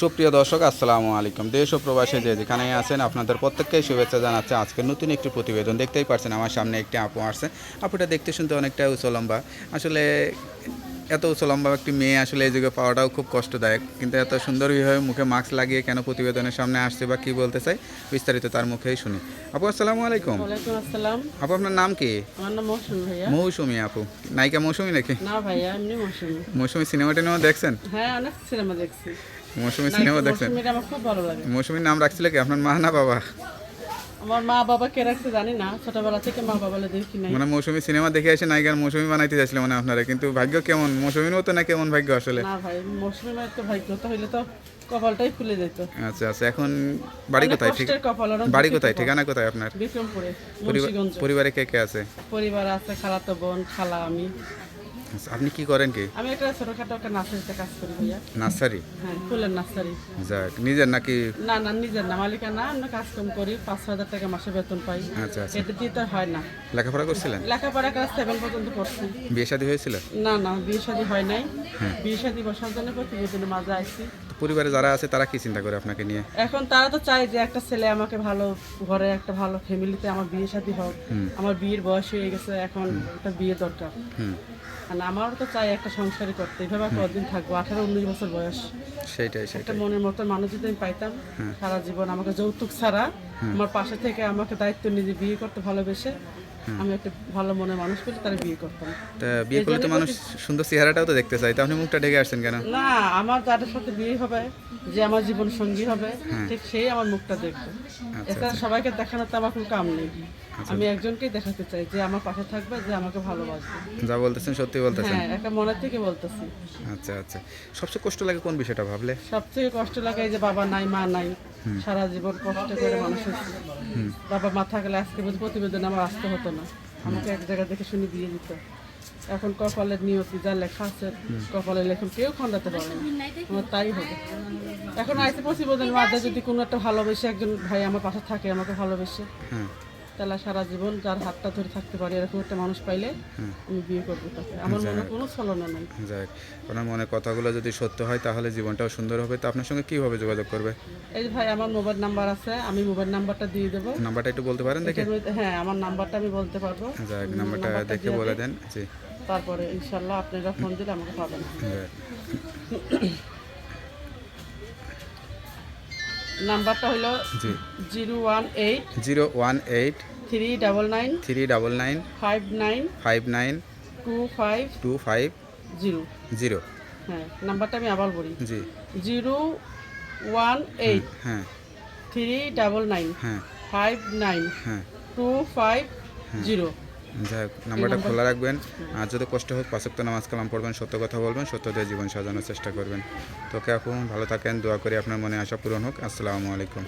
সুপ্রিয় দর্শক আসসালামু আলাইকুম। দেশ ও প্রবাসে যে যেখানে আছেন আপনাদের প্রত্যেককেই শুভেচ্ছা জানাচ্ছে। আজকে নতুন একটি প্রতিবেদন দেখতেই পারছেন আমার সামনে একটি আপু আসছে। আপুটা দেখতে শুনতে অনেকটা উঁচু লম্বা আসলে এত লম্বা একটি মেয়ে আসলে এই যুগে পাওয়াটাও খুব কষ্টদায়ক। কিন্তু এত সুন্দরভাবে মুখে মাস্ক লাগিয়ে কেন প্রতিবেদনের সামনে আসছে বা কি বলতে চাই বিস্তারিত তার মুখেই শুনি। আপু আসসালামু আলাইকুম। আসসালাম। আপু আপনার নাম কি? আমার নাম মৌসুমি ভাইয়া। মৌসুমি আপু। নায়িকা মৌসুমি নাকি? না ভাইয়া এমনি মৌসুমি। মৌসুমি সিনেমা টিনেমা দেখছেন? হ্যাঁ অনেক সিনেমা দেখছি। মৌসুমি সিনেমা দেখছেন। মৌসুমিটা আমার খুব ভালো লাগে। মৌসুমির নাম রাখছিল কি? আপনার মা না বাবা? আমার মা বাবা কে রাখছে জানি না ছোটবেলা থেকে মা বাবা দেখি নাই। মানে মৌসুমী সিনেমা দেখে এসে নায়িকার মৌসুমী বানাইতে চাইছিল মানে আপনারা কিন্তু ভাগ্য কেমন? মৌসুমীর মতো না কেমন ভাগ্য আসলে? না ভাই মৌসুমি মায়ের তো ভাগ্যতা হইলে তো কপালটাই খুলে যেত। আচ্ছা আচ্ছা এখন বাড়ি কোথায়? ঠিক বাড়ি কোথায়? ঠিকানা কোথায় আপনার? বিক্রমপুরে পরিবারে কে কে আছে? পরিবার আছে খালাতো বোন খালা আমি। আপনি কি করেন কি? আমি একটা ছোটখাটো একটা নার্সারিতে কাজ করি ভাইয়া। নার্সারি? হ্যাঁ ফুলের নার্সারি। যাক নিজের নাকি? না না নিজের না মালিকা না আমরা কাজ কম করি পাঁচ হাজার টাকা মাসে বেতন পাই। আচ্ছা আচ্ছা। এতে দিতে হয় না। লেখাপড়া করছিলেন? লেখাপড়া ক্লাস সেভেন পর্যন্ত পড়ছি। বিয়ে শাদী হয়েছিল? না না বিয়ে শাদী হয় নাই। বিয়ে শাদী বসার জন্য প্রতিবেদনের মাঝে আইছি। পরিবারে যারা আছে তারা কি চিন্তা করে আপনাকে নিয়ে? এখন তারা তো চায় যে একটা ছেলে আমাকে ভালো ঘরে একটা ভালো ফ্যামিলিতে আমার বিয়ে শাদী হোক। আমার বিয়ের বয়স হয়ে গেছে এখন একটা বিয়ে দরকার। মানে আর আমারও তো চাই একটা সংসারই করতে। এইভাবে কতদিন থাকব আঠারো উনিশ বছর বয়স। সেটাই সেটা মনের মতো মানুষ যদি আমি পাইতাম সারা জীবন আমাকে যৌতুক ছাড়া আমার পাশে থেকে আমাকে দায়িত্ব নিজে বিয়ে করতে ভালোবেসে আমি একটা ভালো মনের মানুষ পেলে তারা বিয়ে করতাম। তা বিয়ে করলে তো মানুষ সুন্দর চেহারাটাও তো দেখতে চাই তা আপনি মুখটা ঢেকে আসছেন কেন? না আমার যাদের সাথে বিয়ে হবে যে আমার জীবন সঙ্গী হবে ঠিক সেই আমার মুখটা দেখবে। এছাড়া সবাইকে দেখানোর তো আমার কোনো কাম নেই। আমি একজনকেই দেখাতে চাই যে আমার পাশে থাকবে যে আমাকে ভালোবাসবে। যা বলতেছেন সত্যি বলতেছেন। হ্যাঁ একটা মনের থেকে বলতেছি। আচ্ছা আচ্ছা। সবচেয়ে কষ্ট লাগে কোন বিষয়টা ভাবলে? সব থেকে কষ্ট লাগে এই যে বাবা নাই মা নাই। সারা জীবন কষ্ট করে মানুষ হচ্ছে বাবা মা থাকলে আজকে প্রতিবেদন আমার আসতে হতো না। আমাকে এক জায়গা দেখে শুনে দিয়ে দিত। এখন কপালের নিয়তি যা লেখা আছে কপালের লেখন কেউ খন্দাতে পারে না। আমার তাই হবে। এখন আইসি প্রতিবেদনের মাঝে যদি কোনো একটা ভালোবেসে একজন ভাই আমার পাশে থাকে আমাকে ভালোবেসে। হ্যাঁ। তাহলে সারা জীবন যার হাতটা ধরে থাকতে পারে এরকম একটা মানুষ পাইলে আমি বিয়ে করব তাকে। আমার মনে কোনো ছলনা নাই। যাক আপনার মনে কথাগুলো যদি সত্য হয় তাহলে জীবনটাও সুন্দর হবে। তো আপনার সঙ্গে কীভাবে যোগাযোগ করবে? এই যে ভাই আমার মোবাইল নাম্বার আছে আমি মোবাইল নাম্বারটা দিয়ে দেবো। নাম্বারটা একটু বলতে পারেন দেখে। হ্যাঁ আমার নাম্বারটা আমি বলতে পারব। যাক নাম্বারটা দেখে বলে দেন। জি। তারপরে ইনশাল্লাহ আপনারা ফোন দিলে আমাকে পাবেন। নাম্বারটা হলো জি। Zero one eight zero one eight three double nine three double nine five nine five nine two five two five zero. Zero. হ্যাঁ নাম্বারটা আমি আবার বলি। জি। জিরো ওয়ান এইট হ্যাঁ। থ্রি ডাবল নাইন হ্যাঁ। ফাইভ নাইন হ্যাঁ। Two five zero. যাক নাম্বারটা খোলা রাখবেন। আর যদি কষ্ট হোক পাঁচক্ত নামাজ কালাম পড়বেন সত্য কথা বলবেন সত্য দিয়ে জীবন সাজানোর চেষ্টা করবেন। তোকে এখন ভালো থাকেন দোয়া করি আপনার মনে আশা পূরণ হোক। আসসালামু আলাইকুম।